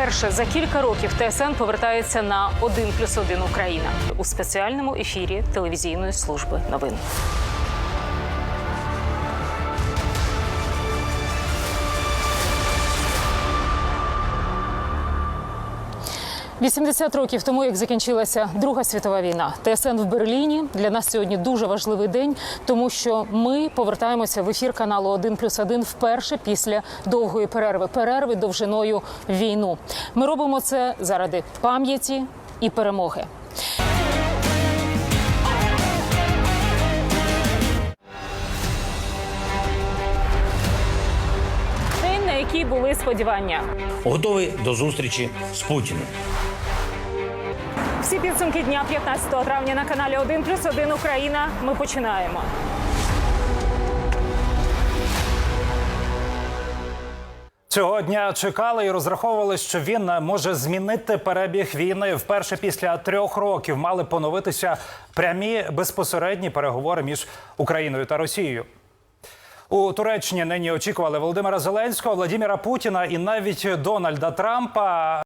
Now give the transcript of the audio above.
Вперше за кілька років ТСН повертається на один плюс 1 Україна у спеціальному ефірі телевізійної служби новин. «80 років тому, як закінчилася Друга світова війна, ТСН в Берліні для нас сьогодні дуже важливий день, тому що ми повертаємося в ефір каналу 1 плюс 1 вперше після довгої перерви, перерви довжиною війну. Ми робимо це заради пам'яті і перемоги. День, на який були сподівання. готовий до зустрічі з Путіним. Всі підсумки дня 15 травня на каналі 1 плюс 1 Україна. Ми починаємо. Цього дня чекали і розраховували, що він може змінити перебіг війни. Вперше після трьох років мали поновитися прямі безпосередні переговори між Україною та Росією. У Туреччині нині очікували Володимира Зеленського, Владимира Путіна і навіть Дональда Трампа.